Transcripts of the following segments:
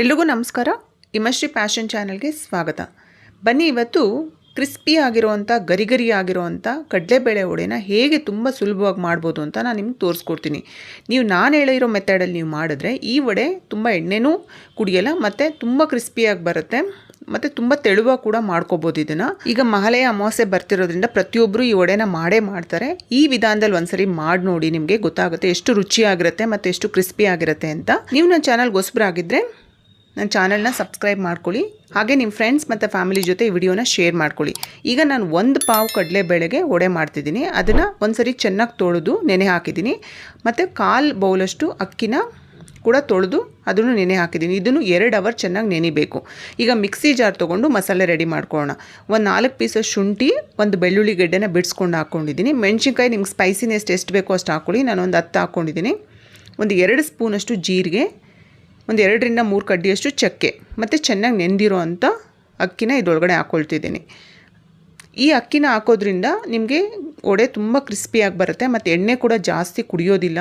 ಎಲ್ರಿಗೂ ನಮಸ್ಕಾರ. ಇಮಶ್ರೀ ಫ್ಯಾಷನ್ ಚಾನಲ್ಗೆ ಸ್ವಾಗತ. ಬನ್ನಿ, ಇವತ್ತು ಕ್ರಿಸ್ಪಿ ಆಗಿರೋವಂಥ ಗರಿ ಗರಿ ಆಗಿರೋವಂಥ ಕಡಲೆಬೇಳೆ ವಡೆನ ಹೇಗೆ ತುಂಬ ಸುಲಭವಾಗಿ ಮಾಡ್ಬೋದು ಅಂತ ನಾನು ನಿಮ್ಗೆ ತೋರಿಸ್ಕೊಡ್ತೀನಿ. ನೀವು ನಾನು ಹೇಳಿರೋ ಮೆಥಡಲ್ಲಿ ನೀವು ಮಾಡಿದ್ರೆ ಈ ವಡೆ ತುಂಬ ಎಣ್ಣೆನೂ ಕುಡಿಯಲ್ಲ, ಮತ್ತು ತುಂಬ ಕ್ರಿಸ್ಪಿಯಾಗಿ ಬರುತ್ತೆ, ಮತ್ತು ತುಂಬ ತೆಳುವಾಗಿ ಕೂಡ ಮಾಡ್ಕೋಬೋದು ಇದನ್ನು. ಈಗ ಮಹಲೆಯ ಅಮಾವಾಸ್ಯೆ ಬರ್ತಿರೋದ್ರಿಂದ ಪ್ರತಿಯೊಬ್ಬರು ಈ ವಡೆನ ಮಾಡೇ ಮಾಡ್ತಾರೆ. ಈ ವಿಧಾನದಲ್ಲಿ ಒಂದ್ಸರಿ ಮಾಡಿ ನೋಡಿ ನಿಮಗೆ ಗೊತ್ತಾಗುತ್ತೆ, ಎಷ್ಟು ರುಚಿಯಾಗಿರುತ್ತೆ, ಮತ್ತು ಎಷ್ಟು ಕ್ರಿಸ್ಪಿ ಆಗಿರುತ್ತೆ ಅಂತ. ನೀವು ನನ್ನ ಚಾನಲ್ಗೆ ಹೊಸಬ್ರಾಗಿದ್ದರೆ ನನ್ನ ಚಾನಲ್ನ ಸಬ್ಸ್ಕ್ರೈಬ್ ಮಾಡ್ಕೊಳ್ಳಿ. ಹಾಗೆ ನಿಮ್ಮ ಫ್ರೆಂಡ್ಸ್ ಮತ್ತು ಫ್ಯಾಮಿಲಿ ಜೊತೆ ಈ ವಿಡಿಯೋನ ಶೇರ್ ಮಾಡ್ಕೊಳ್ಳಿ. ಈಗ ನಾನು ಒಂದು ಪಾವು ಕಡಲೆಬೇಳೆಗೆ ಒಡೆ ಮಾಡ್ತಿದ್ದೀನಿ. ಅದನ್ನು ಒಂದ್ಸರಿ ಚೆನ್ನಾಗಿ ತೊಳೆದು ನೆನೆ ಹಾಕಿದ್ದೀನಿ. ಮತ್ತು ಕಾಲು ಬೌಲಷ್ಟು ಅಕ್ಕಿನ ಕೂಡ ತೊಳೆದು ಅದನ್ನು ನೆನೆ ಹಾಕಿದ್ದೀನಿ. ಇದನ್ನು ಎರಡು ಅವರ್ ಚೆನ್ನಾಗಿ ನೆನಿಬೇಕು. ಈಗ ಮಿಕ್ಸಿ ಜಾರ್ ತೊಗೊಂಡು ಮಸಾಲೆ ರೆಡಿ ಮಾಡ್ಕೊಳ್ಳೋಣ. ಒಂದು ನಾಲ್ಕು ಪೀಸ ಶುಂಠಿ, ಒಂದು ಬೆಳ್ಳುಳ್ಳಿ ಗಡ್ಡೆನ ಬಿಡಿಸ್ಕೊಂಡು ಹಾಕ್ಕೊಂಡಿದ್ದೀನಿ ಮೆಣಸಿನ್ಕಾಯಿ ನಿಮ್ಗೆ ಸ್ಪೈಸಿನೆಸ್ಟ್ ಎಷ್ಟು ಬೇಕೋ ಅಷ್ಟು ಹಾಕ್ಕೊಳ್ಳಿ ನಾನು ಒಂದು ಹತ್ತು ಹಾಕ್ಕೊಂಡಿದ್ದೀನಿ ಒಂದು ಎರಡು ಸ್ಪೂನಷ್ಟು ಜೀರಿಗೆ ಒಂದು ಎರಡರಿಂದ ಮೂರು ಕಡ್ಡಿಯಷ್ಟು ಚಕ್ಕೆ. ಮತ್ತು ಚೆನ್ನಾಗಿ ನೆಂದಿರೋ ಅಂಥ ಅಕ್ಕಿನ ಇದರೊಳಗಡೆ ಹಾಕ್ಕೊಳ್ತಿದ್ದೀನಿ ಈ ಅಕ್ಕಿನ ಹಾಕೋದ್ರಿಂದ ನಿಮಗೆ ವಡೆ ತುಂಬ ಕ್ರಿಸ್ಪಿಯಾಗಿ ಬರುತ್ತೆ, ಮತ್ತು ಎಣ್ಣೆ ಕೂಡ ಜಾಸ್ತಿ ಕುಡಿಯೋದಿಲ್ಲ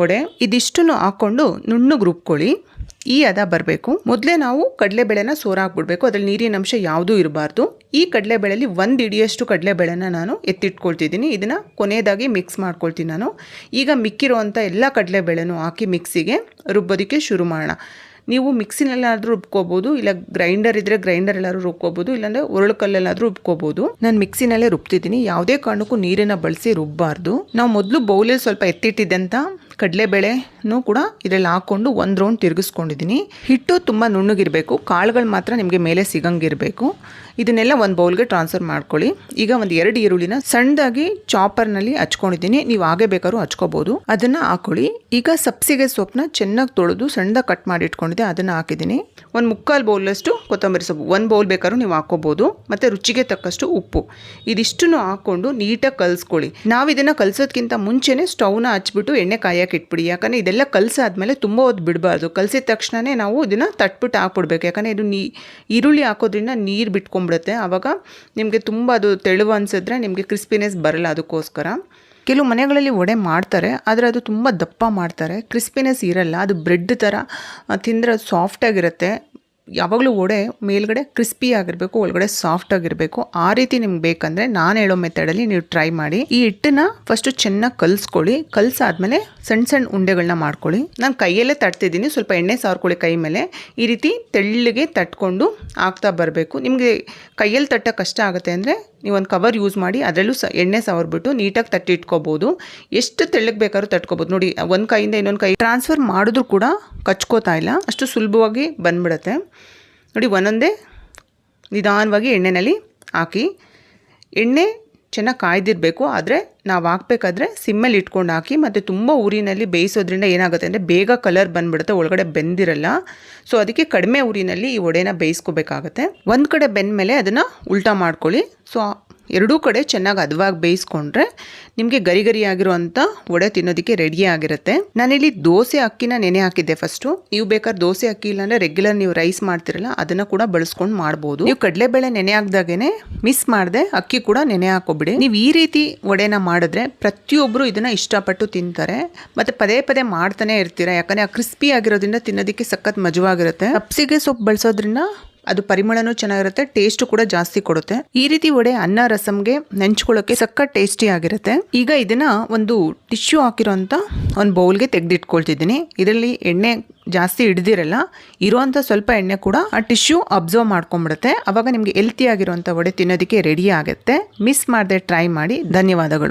ವಡೆ. ಇದಿಷ್ಟನ್ನು ಹಾಕ್ಕೊಂಡು ನುಣ್ಣಗೆ ರುಬ್ಕೊಳ್ಳಿ. ಈ ಅದ ಬರಬೇಕು. ಮೊದಲೇ ನಾವು ಕಡಲೆಬೇಳೆನ ಸೋರಾಕ್ಬಿಡ್ಬೇಕು. ಅದ್ರಲ್ಲಿ ನೀರಿನ ಅಂಶ ಯಾವುದೂ ಇರಬಾರ್ದು. ಈ ಕಡಲೆಬೇಳೆಯಲ್ಲಿ ಒಂದು ಇಡಿಯಷ್ಟು ಕಡಲೆಬೇಳೆನ ನಾನು ಎತ್ತಿಟ್ಕೊಳ್ತಿದ್ದೀನಿ. ಇದನ್ನು ಕೊನೆಯದಾಗಿ ಮಿಕ್ಸ್ ಮಾಡ್ಕೊಳ್ತೀನಿ ನಾನು. ಈಗ ಮಿಕ್ಕಿರೋವಂಥ ಎಲ್ಲ ಕಡಲೆಬೇಳೆನೂ ಹಾಕಿ ಮಿಕ್ಸಿಗೆ ರುಬ್ಬೋದಕ್ಕೆ ಶುರು ಮಾಡೋಣ. ನೀವು ಮಿಕ್ಸಿನಲ್ಲಾದರೂ ರುಬ್ಕೋಬೋದು, ಇಲ್ಲ ಗ್ರೈಂಡರ್ ಇದ್ದರೆ ಗ್ರೈಂಡರ್ ಎಲ್ಲಾದರೂ ರುಬ್ಕೋಬೋದು, ಇಲ್ಲಾಂದರೆ ಒರಳುಕಲ್ಲಲ್ಲಾದರೂ ರುಬ್ಕೋಬೋದು. ನಾನು ಮಿಕ್ಸಿನಲ್ಲೇ ರುಬ್ತಿದ್ದೀನಿ. ಯಾವುದೇ ಕಾರಣಕ್ಕೂ ನೀರನ್ನು ಬಳಸಿ ರುಬ್ಬಾರ್ದು. ನಾವು ಮೊದಲು ಬೌಲಲ್ಲಿ ಸ್ವಲ್ಪ ಎತ್ತಿಟ್ಟಿದ್ದಂಥ ಕಡಲೆಬೇಳೆನೂ ಕೂಡ ಇದರಲ್ಲಿ ಹಾಕೊಂಡು ಒಂದು ರೌಂಡ್ ತಿರುಗಿಸ್ಕೊಂಡಿದ್ದೀನಿ. ಹಿಟ್ಟು ತುಂಬ ನುಣ್ಣಗಿರಬೇಕು. ಕಾಳುಗಳು ಮಾತ್ರ ನಿಮಗೆ ಮೇಲೆ ಸಿಗಂಗಿರಬೇಕು. ಇದನ್ನೆಲ್ಲ ಒಂದು ಬೌಲ್ಗೆ ಟ್ರಾನ್ಸ್ಫರ್ ಮಾಡ್ಕೊಳ್ಳಿ. ಈಗ ಒಂದು ಎರಡು ಈರುಳ್ಳಿನ ಸಣ್ಣದಾಗಿ ಚಾಪರ್ನಲ್ಲಿ ಹಚ್ಕೊಂಡಿದ್ದೀನಿ. ನೀವು ಹಾಗೆ ಬೇಕಾದ್ರೂ ಹಚ್ಕೋಬೋದು. ಅದನ್ನು ಹಾಕೊಳ್ಳಿ. ಈಗ ಸಬ್ಸಿಗೆ ಸೊಪ್ಪನ್ನ ಚೆನ್ನಾಗಿ ತೊಳೆದು ಸಣ್ಣದಾಗಿ ಕಟ್ ಮಾಡಿ ಇಟ್ಕೊಂಡಿದ್ದೆ ಅದನ್ನು ಹಾಕಿದ್ದೀನಿ. ಒಂದು ಮುಕ್ಕಾಲು ಬೌಲಷ್ಟು ಕೊತ್ತಂಬರಿ ಸೊಪ್ಪು. ಒಂದು ಬೌಲ್ ಬೇಕಾದ್ರೂ ನೀವು ಹಾಕೋಬೋದು ಮತ್ತು ರುಚಿಗೆ ತಕ್ಕಷ್ಟು ಉಪ್ಪು. ಇದಿಷ್ಟನ್ನು ಹಾಕ್ಕೊಂಡು ನೀಟಾಗಿ ಕಲಿಸ್ಕೊಳ್ಳಿ. ನಾವು ಇದನ್ನು ಕಲಿಸೋದ್ಕಿಂತ ಮುಂಚೆನೇ ಸ್ಟೌನ ಹಚ್ಬಿಟ್ಟು ಎಣ್ಣೆ ಕಾಯಕ್ಕೆ ಇಟ್ಬಿಡಿ. ಯಾಕಂದರೆ ಇದೆಲ್ಲ ಕಲಸಾದ್ಮೇಲೆ ತುಂಬ ಹೊತ್ತು ಬಿಡಬಾರ್ದು. ಕಲಸಿದ ತಕ್ಷಣವೇ ನಾವು ಇದನ್ನು ತಟ್ಬಿಟ್ಟು ಹಾಕ್ಬಿಡ್ಬೇಕು. ಯಾಕಂದರೆ ಇದು ನೀ, ಈರುಳ್ಳಿ ಹಾಕೋದ್ರಿಂದ ನೀರು ಬಿಟ್ಕೊಂಡ್ಬಿಡುತ್ತೆ. ಆವಾಗ ನಿಮಗೆ ತುಂಬ ಅದು ತೆಳುವು ಅನಿಸಿದ್ರೆ ನಿಮಗೆ ಕ್ರಿಸ್ಪಿನೆಸ್ ಬರಲ್ಲ ಅದಕ್ಕೋಸ್ಕರ. ಕೆಲವು ಮನೆಗಳಲ್ಲಿ ವಡೆ ಮಾಡ್ತಾರೆ, ಆದರೆ ಅದು ತುಂಬ ದಪ್ಪ ಮಾಡ್ತಾರೆ. ಕ್ರಿಸ್ಪಿನೆಸ್ ಇರಲ್ಲ, ಅದು ಬ್ರೆಡ್ ಥರ ತಿಂದರೆ ಸಾಫ್ಟಾಗಿರುತ್ತೆ ಯಾವಾಗಲೂ ವಡೆ ಮೇಲ್ಗಡೆ ಕ್ರಿಸ್ಪಿ ಆಗಿರಬೇಕು, ಒಳಗಡೆ ಸಾಫ್ಟ್ ಆಗಿರಬೇಕು. ಆ ರೀತಿ ನಿಮ್ಗೆ ಬೇಕಂದರೆ ನಾನು ಹೇಳೋ ಮೆಥಡಲ್ಲಿ ನೀವು ಟ್ರೈ ಮಾಡಿ. ಈ ಹಿಟ್ಟನ್ನ ಫಸ್ಟು ಚೆನ್ನಾಗಿ ಕಲಿಸ್ಕೊಳ್ಳಿ. ಕಲಸಾದ್ಮೇಲೆ ಸಣ್ಣ ಸಣ್ಣ ಉಂಡೆಗಳನ್ನ ಮಾಡ್ಕೊಳ್ಳಿ. ನಾನು ಕೈಯಲ್ಲೇ ತಟ್ತಿದ್ದೀನಿ, ಸ್ವಲ್ಪ ಎಣ್ಣೆ ಸಾರ್ಕೊಳ್ಳಿ ಕೈ ಮೇಲೆ. ಈ ರೀತಿ ತೆಳ್ಳಗೆ ತಟ್ಕೊಂಡು ಆಗ್ತಾ ಬರಬೇಕು. ನಿಮಗೆ ಕೈಯಲ್ಲಿ ತಟ್ಟ ಕಷ್ಟ ಆಗುತ್ತೆ ಅಂದರೆ ನೀವು ಒಂದು ಕವರ್ ಯೂಸ್ ಮಾಡಿ, ಅದರಲ್ಲೂ ಸ, ಎಣ್ಣೆ ಸವರ್ಬಿಟ್ಟು ನೀಟಾಗಿ ತಟ್ಟಿ ಇಟ್ಕೋಬೋದು ಎಷ್ಟು ತೆಳ್ಳಗೆ ಬೇಕಾದ್ರೂ ತಟ್ಕೋಬೋದು. ನೋಡಿ, ಒಂದು ಕೈಯಿಂದ ಇನ್ನೊಂದು ಕೈ ಟ್ರಾನ್ಸ್ಫರ್ ಮಾಡಿದ್ರು ಕೂಡ ಕಚ್ಕೋತಾ ಇಲ್ಲ. ಅಷ್ಟು ಸುಲಭವಾಗಿ ಬಂದ್ಬಿಡುತ್ತೆ. ನೋಡಿ, ಒಂದೊಂದೇ ನಿಧಾನವಾಗಿ ಎಣ್ಣೆಯಲ್ಲಿ ಹಾಕಿ. ಎಣ್ಣೆ ಚೆನ್ನಾಗಿ ಕಾಯ್ದಿರಬೇಕು. ಆದರೆ ನಾವು ಹಾಕ್ಬೇಕಾದ್ರೆ ಸಿಮ್ಮಲ್ಲಿ ಇಟ್ಕೊಂಡು ಹಾಕಿ ಮತ್ತು ತುಂಬ ಊರಿನಲ್ಲಿ ಬೇಯಿಸೋದ್ರಿಂದ ಏನಾಗುತ್ತೆ ಅಂದರೆ ಬೇಗ ಕಲರ್ ಬಂದುಬಿಡುತ್ತೆ, ಒಳಗಡೆ ಬೆಂದಿರಲ್ಲ. ಸೊ ಅದಕ್ಕೆ ಕಡಿಮೆ ಊರಿನಲ್ಲಿ ಈ ಒಡೆನ ಬೇಯಿಸ್ಕೋಬೇಕಾಗತ್ತೆ. ಒಂದು ಕಡೆ ಬೆಂದ ಮೇಲೆ ಅದನ್ನು ಉಲ್ಟಾ ಮಾಡ್ಕೊಳ್ಳಿ. ಸೊ ಎರಡೂ ಕಡೆ ಚೆನ್ನಾಗಿ ಹದವಾಗಿ ಬೇಯಿಸ್ಕೊಂಡ್ರೆ ನಿಮಗೆ ಗರಿ ಗರಿ ಆಗಿರುವಂಥ ವಡೆ ತಿನ್ನೋದಕ್ಕೆ ರೆಡಿ ಆಗಿರುತ್ತೆ. ನಾನಿಲ್ಲಿ ದೋಸೆ ಅಕ್ಕಿನ ನೆನೆ ಹಾಕಿದ್ದೆ ಫಸ್ಟು ನೀವು ಬೇಕಾದ್ರೆ ದೋಸೆ ಅಕ್ಕಿ ಇಲ್ಲಾಂದರೆ ರೆಗ್ಯುಲರ್ ನೀವು ರೈಸ್ ಮಾಡ್ತಿರಲ್ಲ, ಅದನ್ನು ಕೂಡ ಬಳಸ್ಕೊಂಡು ಮಾಡ್ಬೋದು. ನೀವು ಕಡಲೆಬೇಳೆ ನೆನೆ ಹಾಕ್ದಾಗೇನೆ ಮಿಸ್ ಮಾಡಿದೆ, ಅಕ್ಕಿ ಕೂಡ ನೆನೆ ಹಾಕೋಬಿಡಿ. ನೀವು ಈ ರೀತಿ ವಡೆನ ಮಾಡಿದ್ರೆ ಪ್ರತಿಯೊಬ್ಬರು ಇದನ್ನು ಇಷ್ಟಪಟ್ಟು ತಿಂತಾರೆ. ಮತ್ತು ಪದೇ ಪದೇ ಮಾಡ್ತಾನೆ ಇರ್ತೀರಾ, ಯಾಕಂದರೆ ಆ ಕ್ರಿಸ್ಪಿ ಆಗಿರೋದ್ರಿಂದ ತಿನ್ನೋದಕ್ಕೆ ಸಖತ್ ಮಜವಾಗಿರುತ್ತೆ. ಅಪ್ಸಿಗೆ ಸೊಪ್ಪು ಬಳಸೋದ್ರಿಂದ ಅದು ಪರಿಮಳನೂ ಚೆನ್ನಾಗಿರುತ್ತೆ ಟೇಸ್ಟ್ ಕೂಡ ಜಾಸ್ತಿ ಕೊಡುತ್ತೆ. ಈ ರೀತಿ ವಡೆ ಅನ್ನ, ರಸಂಗೆ ನೆಂಚ್ಕೊಳ್ಳೋಕೆ ಸಕ್ಕ ಟೇಸ್ಟಿ ಆಗಿರುತ್ತೆ. ಈಗ ಇದನ್ನ ಒಂದು ಟಿಶ್ಯೂ ಹಾಕಿರೋಂಥ ಒಂದು ಬೌಲ್ಗೆ ತೆಗೆದಿಟ್ಕೊಳ್ತಿದ್ದೀನಿ. ಇದರಲ್ಲಿ ಎಣ್ಣೆ ಜಾಸ್ತಿ ಹಿಡ್ದಿರಲ್ಲ ಇರುವಂಥ ಸ್ವಲ್ಪ ಎಣ್ಣೆ ಕೂಡ ಆ ಟಿಶ್ಯೂ ಅಬ್ಸರ್ವ್ ಮಾಡ್ಕೊಂಡ್ಬಿಡುತ್ತೆ ಅವಾಗ ನಿಮಗೆ ಹೆಲ್ತಿ ಆಗಿರುವಂಥ ವಡೆ ತಿನ್ನೋದಕ್ಕೆ ರೆಡಿ ಆಗುತ್ತೆ. ಮಿಸ್ ಮಾಡದೆ ಟ್ರೈ ಮಾಡಿ. ಧನ್ಯವಾದಗಳು.